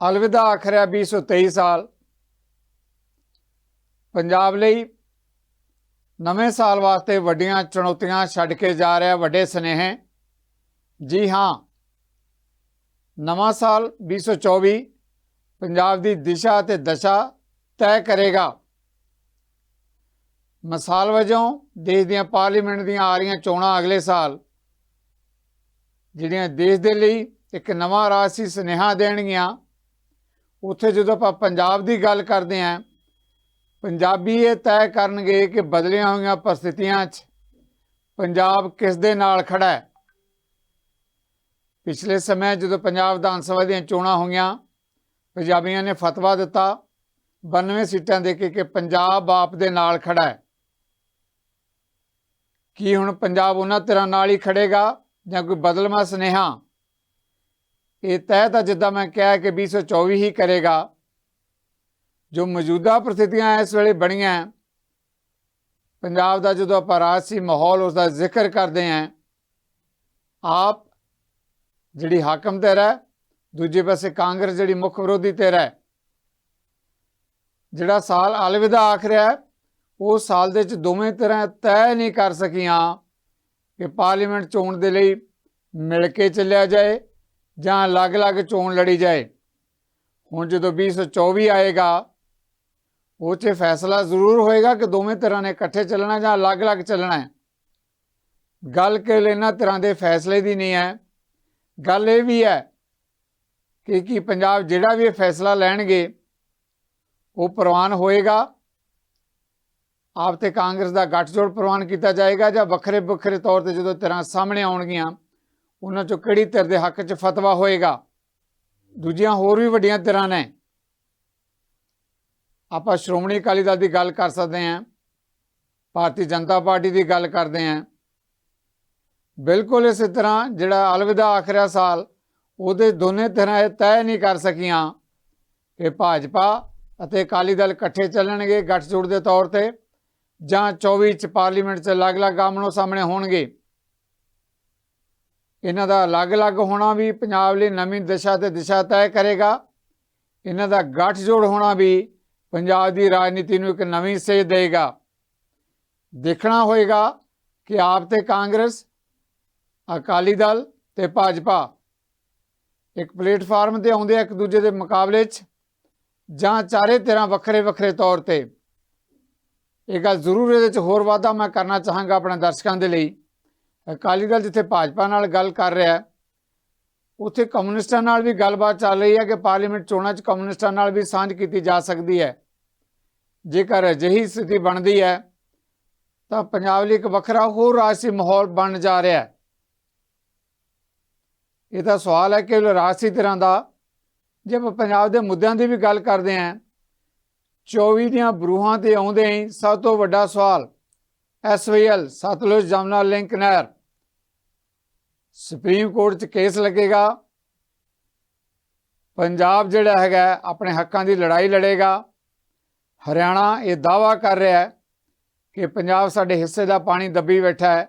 ਅਲਵਿਦਾ ਆਖ ਰਿਹਾ 2023 ਸਾਲ। ਪੰਜਾਬ ਲਈ ਨਵੇਂ ਸਾਲ ਵਾਸਤੇ ਵੱਡੀਆਂ ਚੁਣੌਤੀਆਂ ਛੱਡ ਕੇ ਜਾ ਰਿਹਾ ਵੱਡੇ ਸੁਨੇਹੇ। ਜੀ ਹਾਂ, ਨਵਾਂ ਸਾਲ 2024 ਪੰਜਾਬ ਦੀ ਦਿਸ਼ਾ ਤੇ ਦਸ਼ਾ ਤੈਅ ਕਰੇਗਾ। ਮਿਸਾਲ ਵਜੋਂ ਦੇਸ਼ ਦੀਆਂ ਪਾਰਲੀਮੈਂਟ ਦੀਆਂ ਆ ਰਹੀਆਂ ਚੋਣਾਂ ਅਗਲੇ ਸਾਲ, ਜਿਹੜੀਆਂ ਦੇਸ਼ ਦੇ ਲਈ ਇੱਕ ਨਵਾਂ ਰਾਜਸੀ ਸੁਨੇਹਾ ਦੇਣਗੀਆਂ। ਉੱਥੇ ਜਦੋਂ ਆਪਾਂ ਪੰਜਾਬ ਦੀ ਗੱਲ ਕਰਦੇ ਆਂ ਪੰਜਾਬੀ ਇਹ ਤੈਅ ਕਰਨਗੇ ਕਿ ਬਦਲੀਆਂ ਹੋਈਆਂ ਪਰਿਸਥਿਤੀਆਂ 'ਚ ਪੰਜਾਬ ਕਿਸ ਦੇ ਨਾਲ ਖੜਾ ਹੈ? ਪਿਛਲੇ ਸਮੇਂ ਜਦੋਂ ਪੰਜਾਬ ਵਿਧਾਨ ਸਭਾ ਦੀਆਂ ਚੋਣਾਂ ਹੋਈਆਂ, ਪੰਜਾਬੀਆਂ ਨੇ ਫਤਵਾ ਦਿੱਤਾ 92 ਸੀਟਾਂ ਦੇ ਕੇ ਕਿ ਪੰਜਾਬ ਆਪ ਦੇ ਨਾਲ ਖੜਾ ਹੈ। ਕੀ ਹੁਣ ਪੰਜਾਬ ਉਹਨਾਂ ਤਰ੍ਹਾਂ ਨਾਲ ਹੀ ਖੜੇਗਾ ਜਾਂ ਕੋਈ ਬਦਲਮਾ ਸੁਨੇਹਾ? ਇਹ ਤੈਅ ਤਾਂ ਜਿੱਦਾਂ ਮੈਂ ਕਿਹਾ ਕਿ 2024 ਹੀ ਕਰੇਗਾ। ਜੋ ਮੌਜੂਦਾ ਪ੍ਰਸਥਿਤੀਆਂ ਇਸ ਵੇਲੇ ਬਣੀਆਂ ਪੰਜਾਬ ਦਾ ਜਦੋਂ ਆਪਾਂ ਰਾਜਸੀ ਮਾਹੌਲ ਉਸ ਦਾ ਜ਼ਿਕਰ ਕਰਦੇ ਹਾਂ ਆਪ ਜਿਹੜੀ ਹਾਕਮ ਧਿਰ ਹੈ ਦੂਜੇ ਪਾਸੇ ਕਾਂਗਰਸ ਜਿਹੜੀ ਮੁੱਖ ਵਿਰੋਧੀ ਧਿਰ ਹੈ ਜਿਹੜਾ ਸਾਲ ਅਲਵਿਦਾ ਆਖ ਰਿਹਾ ਹੈ, ਉਹ ਸਾਲ ਦੇ ਵਿੱਚ ਦੋਵੇਂ ਤਰ੍ਹਾਂ ਤੈਅ ਨਹੀਂ ਕਰ ਸਕੀਆਂ ਕਿ ਪਾਰਲੀਮੈਂਟ ਚੋਣ ਦੇ ਲਈ ਮਿਲ ਕੇ ਚੱਲਿਆ ਜਾਏ। ਜਾਂ ਅਲੱਗ-ਅਲੱਗ ਚੋਣ ਲੜੀ ਜਾਏ। ਹੁਣ ਜਦੋਂ 2024 ਆਏਗਾ ਉਹ 'ਚ ਫੈਸਲਾ ਜ਼ਰੂਰ ਹੋਏਗਾ ਕਿ ਦੋਵੇਂ ਤਰ੍ਹਾਂ ਨੇ ਇਕੱਠੇ ਚੱਲਣਾ ਜਾਂ ਅਲੱਗ-ਅਲੱਗ ਚੱਲਣਾ ਹੈ। ਗੱਲ ਕੇ ਇਹਨਾਂ ਤਰ੍ਹਾਂ ਦੇ ਫੈਸਲੇ ਦੀ ਨਹੀਂ ਹੈ। ਗੱਲ ਇਹ ਵੀ ਹੈ ਕਿ ਕੀ ਪੰਜਾਬ ਜਿਹੜਾ ਵੀ ਇਹ ਫੈਸਲਾ ਲੈਣਗੇ, ਉਹ ਪ੍ਰਵਾਨ ਹੋਏਗਾ। ਆਪ ਤੇ ਕਾਂਗਰਸ ਦਾ ਗੱਠਜੋੜ ਪ੍ਰਵਾਨ ਕੀਤਾ ਜਾਏਗਾ ਜਾਂ ਵੱਖਰੇ ਵੱਖਰੇ ਤੌਰ ਤੇ ਜਦੋਂ ਤਰ੍ਹਾਂ ਸਾਹਮਣੇ ਆਉਣਗੀਆਂ ਉਹਨਾਂ ਚੋਂ ਕਿਹੜੀ ਧਿਰ ਦੇ ਹੱਕ 'ਚ ਫਤਵਾ ਹੋਏਗਾ? ਦੂਜੀਆਂ ਹੋਰ ਵੀ ਵੱਡੀਆਂ ਧਿਰਾਂ ਨੇ। ਆਪਾਂ ਸ਼੍ਰੋਮਣੀ ਅਕਾਲੀ ਦਲ ਦੀ ਗੱਲ ਕਰ ਸਕਦੇ ਹਾਂ। ਭਾਰਤੀ ਜਨਤਾ ਪਾਰਟੀ ਦੀ ਗੱਲ ਕਰਦੇ ਹਾਂ। ਬਿਲਕੁਲ ਇਸੇ ਤਰ੍ਹਾਂ ਜਿਹੜਾ ਅਲਵਿਦਾ ਆਖਰਿਆ ਸਾਲ, ਉਹਦੇ ਦੋਨੇ ਧਿਰਾਂ ਇਹ ਤੈਅ ਨਹੀਂ ਕਰ ਸਕੀਆਂ ਕਿ ਭਾਜਪਾ ਅਤੇ ਅਕਾਲੀ ਦਲ ਇਕੱਠੇ ਚੱਲਣਗੇ ਗੱਠਜੋੜ ਦੇ ਤੌਰ ਤੇ ਜਾਂ 24 ਚ ਪਾਰਲੀਮੈਂਟ 'ਚ ਅਲੱਗ-ਅਲੱਗ ਆਮਣੋ ਸਾਹਮਣੇ ਹੋਣਗੇ। ਇਹਨਾਂ ਦਾ ਅਲੱਗ-ਅਲੱਗ ਹੋਣਾ ਵੀ ਪੰਜਾਬ ਲਈ ਨਵੀਂ ਦਿਸ਼ਾ ਤੇ ਦਿਸ਼ਾ ਤੈਅ ਕਰੇਗਾ। ਇਹਨਾਂ ਦਾ ਗੱਠਜੋੜ ਹੋਣਾ ਵੀ ਪੰਜਾਬ ਦੀ ਰਾਜਨੀਤੀ ਨੂੰ ਇੱਕ ਨਵੀਂ ਸੇਧ ਦੇਗਾ ਦੇਖਣਾ ਹੋਏਗਾ ਕਿ ਆਪ ਤੇ ਕਾਂਗਰਸ, ਅਕਾਲੀ ਦਲ ਤੇ ਭਾਜਪਾ ਇੱਕ ਪਲੇਟਫਾਰਮ ਤੇ ਆਉਂਦੇ ਆ ਇੱਕ ਦੂਜੇ ਦੇ ਮੁਕਾਬਲੇ 'ਚ ਜਾਂ ਚਾਰੇ ਤਰ੍ਹਾਂ ਵੱਖਰੇ ਵੱਖਰੇ ਤੌਰ ਤੇ। ਇਹ ਗੱਲ ਜ਼ਰੂਰ ਇਹਦੇ 'ਚ ਹੋਰ ਵਾਧਾ ਮੈਂ ਕਰਨਾ ਚਾਹਾਂਗਾ ਆਪਣੇ ਦਰਸ਼ਕਾਂ ਦੇ ਲਈ। ਅਕਾਲੀ ਦਲ ਜਿੱਥੇ ਭਾਜਪਾ ਨਾਲ ਗੱਲ ਕਰ ਰਿਹਾ ਹੈ, ਉੱਥੇ ਕਮਿਊਨਿਸਟਾਂ ਨਾਲ ਵੀ ਗੱਲਬਾਤ ਚੱਲ ਰਹੀ ਹੈ ਕਿ ਪਾਰਲੀਮੈਂਟ ਚੋਣਾਂ 'ਚ ਕਮਿਊਨਿਸਟਾਂ ਨਾਲ ਵੀ ਸਾਂਝ ਕੀਤੀ ਜਾ ਸਕਦੀ ਹੈ। ਜੇਕਰ ਅਜਿਹੀ ਸਥਿਤੀ ਬਣਦੀ ਹੈ, ਤਾਂ ਪੰਜਾਬ ਲਈ ਇੱਕ ਵੱਖਰਾ ਹੋਰ ਰਾਜਸੀ ਮਾਹੌਲ ਬਣ ਜਾ ਰਿਹਾ ਹੈ। ਇਹ ਤਾਂ ਸਵਾਲ ਹੈ ਕਿ ਰਾਜਸੀ ਤਰ੍ਹਾਂ ਦਾ, ਜੇ ਆਪਾਂ ਪੰਜਾਬ ਦੇ ਮੁੱਦਿਆਂ ਦੀ ਵੀ ਗੱਲ ਕਰਦੇ ਹਾਂ 24 ਦੀਆਂ ਬਰੂਹਾਂ ਤੇ ਆਉਂਦੇ ਹੀ ਸਭ ਤੋਂ ਵੱਡਾ ਸਵਾਲ ਐਸਵੀਐਲ ਸਤਲੁਜ, ਜਮਨਾ, ਲਿੰਕ, ਨਹਿਰ। ਸੁਪਰੀਮ ਕੋਰਟ 'ਚ ਕੇਸ ਲੱਗੇਗਾ। ਪੰਜਾਬ ਜਿਹੜਾ ਹੈਗਾ, ਆਪਣੇ ਹੱਕਾਂ ਦੀ ਲੜਾਈ ਲੜੇਗਾ। ਹਰਿਆਣਾ ਇਹ ਦਾਵਾ ਕਰ ਰਿਹਾ ਹੈ ਕਿ ਪੰਜਾਬ ਸਾਡੇ ਹਿੱਸੇ ਦਾ ਪਾਣੀ ਦੱਬੀ ਬੈਠਾ ਹੈ।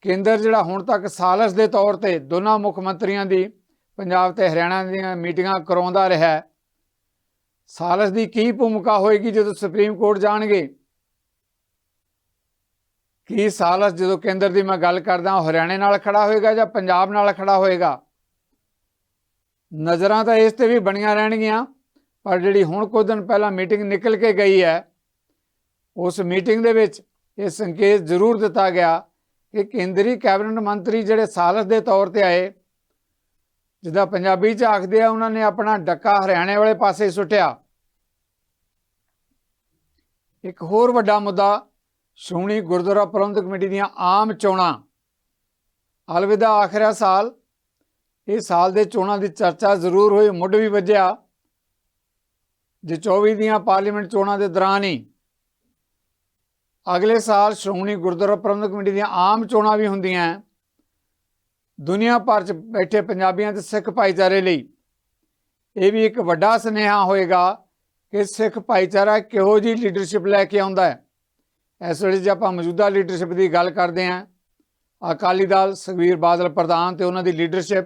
ਕੇਂਦਰ ਜਿਹੜਾ ਹੁਣ ਤੱਕ ਸਾਲਸ ਦੇ ਤੌਰ ਤੇ ਦੋਨਾਂ ਮੁੱਖ ਮੰਤਰੀਆਂ ਦੀ, ਪੰਜਾਬ ਤੇ ਹਰਿਆਣਾ ਦੀਆਂ ਮੀਟਿੰਗਾਂ ਕਰਾਉਂਦਾ ਰਿਹਾ ਹੈ। ਸਾਲਸ ਦੀ ਕੀ ਭੂਮਿਕਾ ਹੋਏਗੀ ਜਦੋਂ ਸੁਪਰੀਮ ਕੋਰਟ ਜਾਣਗੇ? ਕੀ ਸਾਲਸ ਜਦੋਂ ਕੇਂਦਰ ਦੀ ਮੈਂ ਗੱਲ ਕਰਦਾ ਹਰਿਆਣੇ ਨਾਲ ਖੜਾ ਹੋਏਗਾ ਜਾਂ ਪੰਜਾਬ ਨਾਲ ਖੜਾ ਹੋਏਗਾ? ਨਜ਼ਰਾਂ ਤਾਂ ਇਸ ਤੇ ਵੀ ਬਣੀਆਂ ਰਹਿਣਗੀਆਂ, ਪਰ ਜਿਹੜੀ ਹੁਣ ਕੁਝ ਦਿਨ ਪਹਿਲਾਂ ਮੀਟਿੰਗ ਨਿਕਲ ਕੇ ਗਈ ਹੈ, ਉਸ ਮੀਟਿੰਗ ਦੇ ਵਿੱਚ ਇਹ ਸੰਕੇਤ ਜ਼ਰੂਰ ਦਿੱਤਾ ਗਿਆ ਕਿ ਕੇਂਦਰੀ ਕੈਬਨਿਟ ਮੰਤਰੀ ਜਿਹੜੇ ਸਾਲਸ ਦੇ ਤੌਰ ਤੇ ਆਏ, ਜਿੱਦਾਂ ਪੰਜਾਬੀ ਚ ਆਖਦੇ ਆ, ਉਹਨਾਂ ਨੇ ਆਪਣਾ ਡੱਕਾ ਹਰਿਆਣੇ ਵਾਲੇ ਪਾਸੇ ਸੁੱਟਿਆ। ਇੱਕ ਹੋਰ ਵੱਡਾ ਮੁੱਦਾ ਸ਼੍ਰੋਮਣੀ ਗੁਰਦੁਆਰਾ ਪ੍ਰਬੰਧਕ ਕਮੇਟੀ ਦੀਆਂ ਆਮ ਚੋਣਾਂ। ਅਲਵਿਦਾ ਆਖਰਾ ਸਾਲ। ਇਹ ਸਾਲ ਦੇ ਚੋਣਾਂ ਦੀ ਚਰਚਾ ਜ਼ਰੂਰ ਹੋਈ, ਮੁੱਢ ਵੀ ਵੱਜਿਆ। ਜੇ 24 ਦੀਆਂ ਪਾਰਲੀਮੈਂਟ ਚੋਣਾਂ ਦੇ ਦੌਰਾਨ ਹੀ। ਅਗਲੇ ਸਾਲ ਸ਼੍ਰੋਮਣੀ ਗੁਰਦੁਆਰਾ ਪ੍ਰਬੰਧਕ ਕਮੇਟੀ ਦੀਆਂ ਆਮ ਚੋਣਾਂ ਵੀ ਹੁੰਦੀਆਂ ਹੈ। ਦੁਨੀਆ ਭਰ 'ਚ ਬੈਠੇ ਪੰਜਾਬੀਆਂ ਤੇ ਸਿੱਖ ਭਾਈਚਾਰੇ ਲਈ ਇਹ ਵੀ ਇੱਕ ਵੱਡਾ ਸੁਨੇਹਾ ਹੋਏਗਾ ਕਿ ਸਿੱਖ ਭਾਈਚਾਰਾ ਕਿਹੋ ਜੀ ਲੀਡਰਸ਼ਿਪ ਲੈ ਕੇ ਆਉਂਦਾ ਹੈ। ਇਸ ਵੇਲੇ ਜੇ ਆਪਾਂ ਮੌਜੂਦਾ ਲੀਡਰਸ਼ਿਪ ਦੀ ਗੱਲ ਕਰਦੇ ਹਾਂ, ਅਕਾਲੀ ਦਲ ਸੁਖਬੀਰ ਬਾਦਲ ਪ੍ਰਧਾਨ ਤੇ ਉਹਨਾਂ ਦੀ ਲੀਡਰਸ਼ਿਪ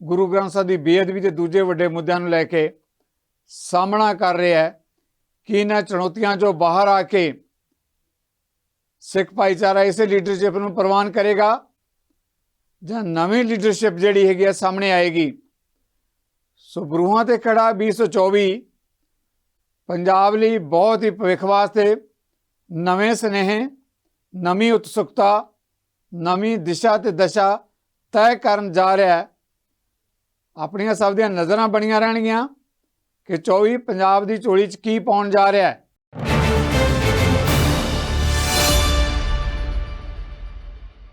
ਗੁਰੂ ਗ੍ਰੰਥ ਸਾਹਿਬ ਦੀ ਬੇਅਦਬੀ ਤੇ ਦੂਜੇ ਵੱਡੇ ਮੁੱਦਿਆਂ ਨੂੰ ਲੈ ਕੇ ਸਾਹਮਣਾ ਕਰ ਰਿਹਾ ਹੈ ਕਿ ਇਹਨਾਂ ਚੁਣੌਤੀਆਂ ਚੋਂ ਬਾਹਰ ਆ ਕੇ ਸਿੱਖ ਭਾਈਚਾਰਾ ਇਸੇ ਲੀਡਰਸ਼ਿਪ ਨੂੰ ਪ੍ਰਵਾਨ ਕਰੇਗਾ ਜਾਂ ਨਵੀਂ ਲੀਡਰਸ਼ਿਪ ਜਿਹੜੀ ਹੈਗੀ ਆ ਸਾਹਮਣੇ ਆਏਗੀ। ਸੋ ਬਰੂਹਾਂ ਤੇ ਖੜਾ 2024 ਪੰਜਾਬ ਲਈ ਬਹੁਤ ਹੀ ਭਵਿੱਖ ਵਾਸਤੇ ਨਵੇਂ ਸੁਨੇਹੇ, ਨਵੀਂ ਉਤਸੁਕਤਾ, ਨਵੀਂ ਦਿਸ਼ਾ ਤੇ ਦਸ਼ਾ ਤੈਅ ਕਰਨ ਜਾ ਰਿਹਾ ਹੈ। ਆਪਣੀਆਂ ਸਭ ਦੀਆਂ ਨਜ਼ਰਾਂ ਬਣੀਆਂ ਰਹਿਣਗੀਆਂ ਕਿ 24 ਪੰਜਾਬ ਦੀ ਝੋਲੀ 'ਚ ਕੀ ਪਾਉਣ ਜਾ ਰਿਹਾ ਹੈ।